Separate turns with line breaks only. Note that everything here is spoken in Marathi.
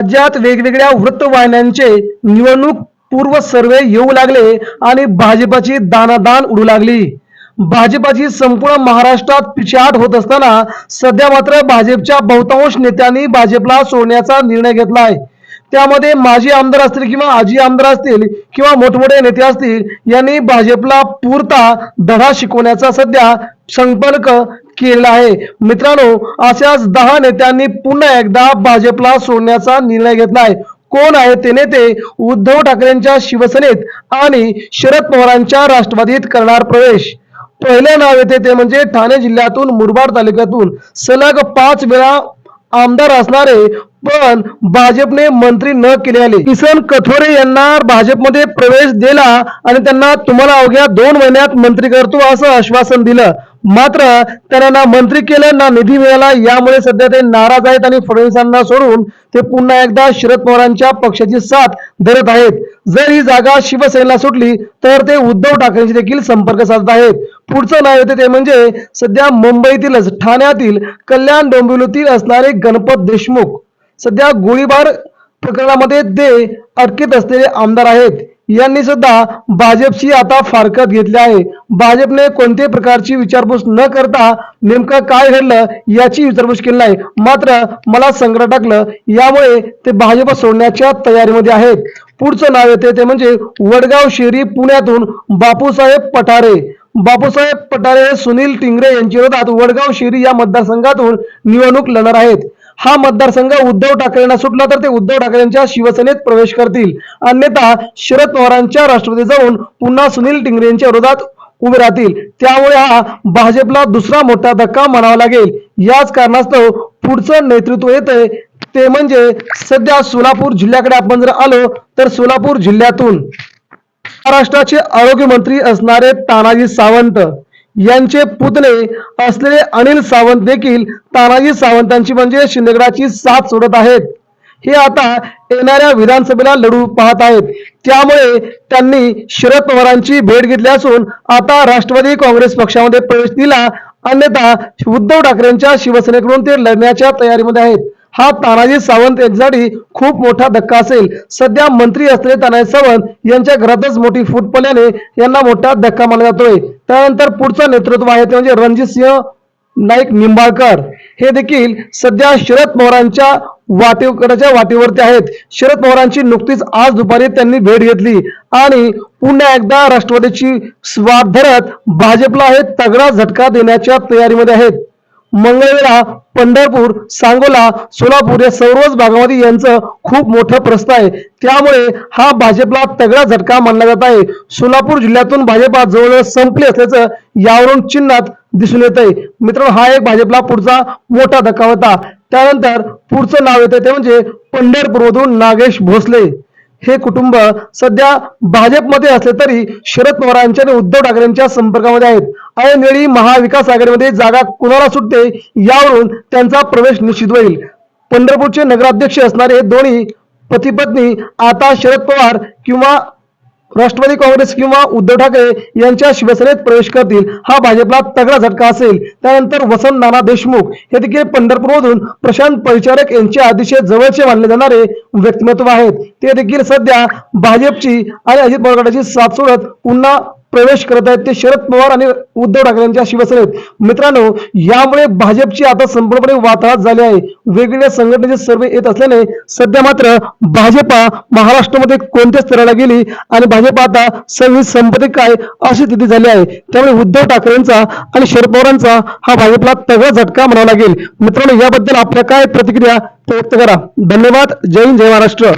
राज्यात वेगवेगळ्या वृत्तवाहिन्यांचे निवडणूक पूर्व सर्वे येऊ लागले आणि भाजपाची दानादान उडू लागली. भाजपाची संपूर्ण महाराष्ट्रात पिछाट होत असताना सध्या मात्र भाजपच्या बहुतांश नेत्यांनी भाजपला सोडण्याचा निर्णय घेतलाय. त्यामध्ये माजी आमदार असतील किंवा आजी आमदार असतील किंवा मोठमोठे नेते असतील यांनी भाजपला पुरता धडा शिकवण्याचा सध्या संपर्क केलेला आहे. मित्रांनो अशाच दहा नेत्यांनी पुन्हा एकदा भाजपला सोडण्याचा निर्णय घेतला आहे. कोण आहे ते नेते? उद्धव ठाकरेंच्या शिवसेनेत आणि शरद पवारांच्या राष्ट्रवादीत करणार प्रवेश. पहिले नाव येते ते म्हणजे ठाणे जिल्ह्यातून मुरबाड तालुक्यातून. सलग पाच वेळा आमदार असणारे पण भाजपने मंत्री न केलेले किसन कथोरे यांना भाजपमध्ये प्रवेश दिला आणि त्यांना तुम्हाला अवघ्या दोन महिन्यात मंत्री करतो असं आश्वासन दिलं. मात्र त्यांना ना मंत्री केलं ना निधी मिळाला यामुळे सध्या ते नाराज आहेत आणि फडणवीसांना सोडून ते पुन्हा एकदा शरद पवारांच्या पक्षाची साथ धरत आहेत. जर ही जागा शिवसेनेला सुटली तर ते उद्धव ठाकरेंशी देखील संपर्क साधत आहेत. पुढचं नाव येते ते म्हणजे सध्या मुंबईतीलच ठाण्यातील कल्याण डोंबिवलीतील असणारे गणपत देशमुख. सध्या गोळीबार प्रकरणामध्ये ते अटकेत असलेले आमदार आहेत. यांनी सुद्धा भाजपची आता फारकत घेतली आहे. भाजपने कोणत्याही प्रकारची विचारपूस न करता नेमकं काय घडलं याची विचारपूस केली नाही. मात्र मला संकट टाकलं यामुळे ते भाजप सोडण्याच्या तयारीमध्ये आहेत. पुढचं नाव येते ते म्हणजे वडगाव शेरी पुण्यातून बापूसाहेब पठारे. बापूसाहेब पठारे सुनील टिंगरे यांच्या विरोधात वडगाव शिरी या मतदारसंघातून निवडणूक लढणार आहेत. हा मतदारसंघ उद्धव ठाकरेंना सुटला तर ते उद्धव ठाकरेंच्या शिवसेनेत प्रवेश करतील. अन्यथा शरद पवारांच्या राष्ट्रवादी जाऊन पुन्हा सुनील टिंगरे यांच्या विरोधात उभे राहतील. त्यामुळे हा भाजपला दुसरा मोठा धक्का म्हणावा लागेल. याच कारणास्तव पुढचं नेतृत्व येतंय ते म्हणजे सध्या सोलापूर जिल्ह्याकडे आपण जर आलो तर सोलापूर जिल्ह्यातून महाराष्ट्राचे आरोग्य मंत्री असणारे तानाजी सावंत यांचे पुतणे असलेले अनिल सावंत देखील तानाजी सावंतांची म्हणजे शिंदेगडाची साथ सोडत आहेत. हे आता येणाऱ्या विधानसभेला लढू पाहत आहेत. त्यामुळे त्यांनी शरद पवारांची भेट घेतली असून आता राष्ट्रवादी काँग्रेस पक्षामध्ये प्रवेश दिला. अन्यथा उद्धव ठाकरेंच्या शिवसेनेकडून ते लढण्याच्या तयारीमध्ये आहेत. हा तानाजी सावंत यांच्यासाठी खूप मोठा धक्का असेल. सध्या मंत्री असलेले तानाजी सावंत यांच्या घरातच मोठी फूट पडल्याने यांना मोठा धक्का मानला जातोय. त्यानंतर पुढचं नेतृत्व आहे ते म्हणजे रणजित सिंह नाईक निंबाळकर. हे देखील सध्या शरद पवारांच्या वाटेकरच्या वाटेवरती आहेत. शरद पवारांची नुकतीच आज दुपारी त्यांनी भेट घेतली आणि पुन्हा एकदा राष्ट्रवादीची स्वाद धरत भाजपला हे तगडा झटका देण्याच्या तयारीमध्ये आहेत. मंगळवेढा पंढरपूर सांगोला सोलापूर या सर्वच भागामध्ये यांचं खूप मोठं प्रस्थ आहे. त्यामुळे हा भाजपला तगडा झटका मानला जात आहे. सोलापूर जिल्ह्यातून भाजपा जवळजवळ संपली असल्याचं यावरून चिन्हात दिसून येत आहे मित्रांनो हा एक भाजपला पुढचा मोठा धक्का होता. त्यानंतर पुढचं नाव येतं ते म्हणजे पंढरपूरमधून नागेश भोसले. हे कुटुंब सध्या भाजपमध्ये असले तरी शरद पवारांच्या आणि उद्धव ठाकरेंच्या संपर्कामध्ये आहेत. ऐनवेळी महाविकास आघाडीमध्ये जागा कुणाला सुटते यावरून त्यांचा प्रवेश निश्चित होईल. पंढरपूरचे नगराध्यक्ष असणारे दोन्ही पतीपत्नी आता शरद पवार किंवा राष्ट्रवादी काँग्रेस किंवा उद्धव ठाकरे यांच्या शिवसेनेत प्रवेश करतील हा भाजपला तगडा झटका असेल. त्यानंतर वसंत नाना देशमुख हे देखील पंढरपूरमधून प्रशांत परिचारक यांचे अतिशय जवळचे मानले जाणारे व्यक्तिमत्व आहेत. ते देखील सध्या भाजपची आणि अजित पवार साथ सोडत पुन्हा प्रवेश करत आहेत. ते शरद पवार आणि उद्धव ठाकरे यांच्या शिवसेनेत. मित्रांनो यामुळे भाजपची आता संपूर्णपणे वाताहत झाली आहे. वेगवेगळ्या संघटनेचे सर्वे येत असल्याने सध्या मात्र भाजपा महाराष्ट्रामध्ये कोणत्या स्तराला गेली आणि भाजपा आता सगळी संपत्ती काय अशी स्थिती झाली आहे. त्यामुळे उद्धव ठाकरेंचा आणि शरद पवारांचा हा भाजपला तगडा झटका म्हणावा लागेल. मित्रांनो याबद्दल आपल्या काय प्रतिक्रिया ते व्यक्त करा. धन्यवाद. जय हिंद जय महाराष्ट्र.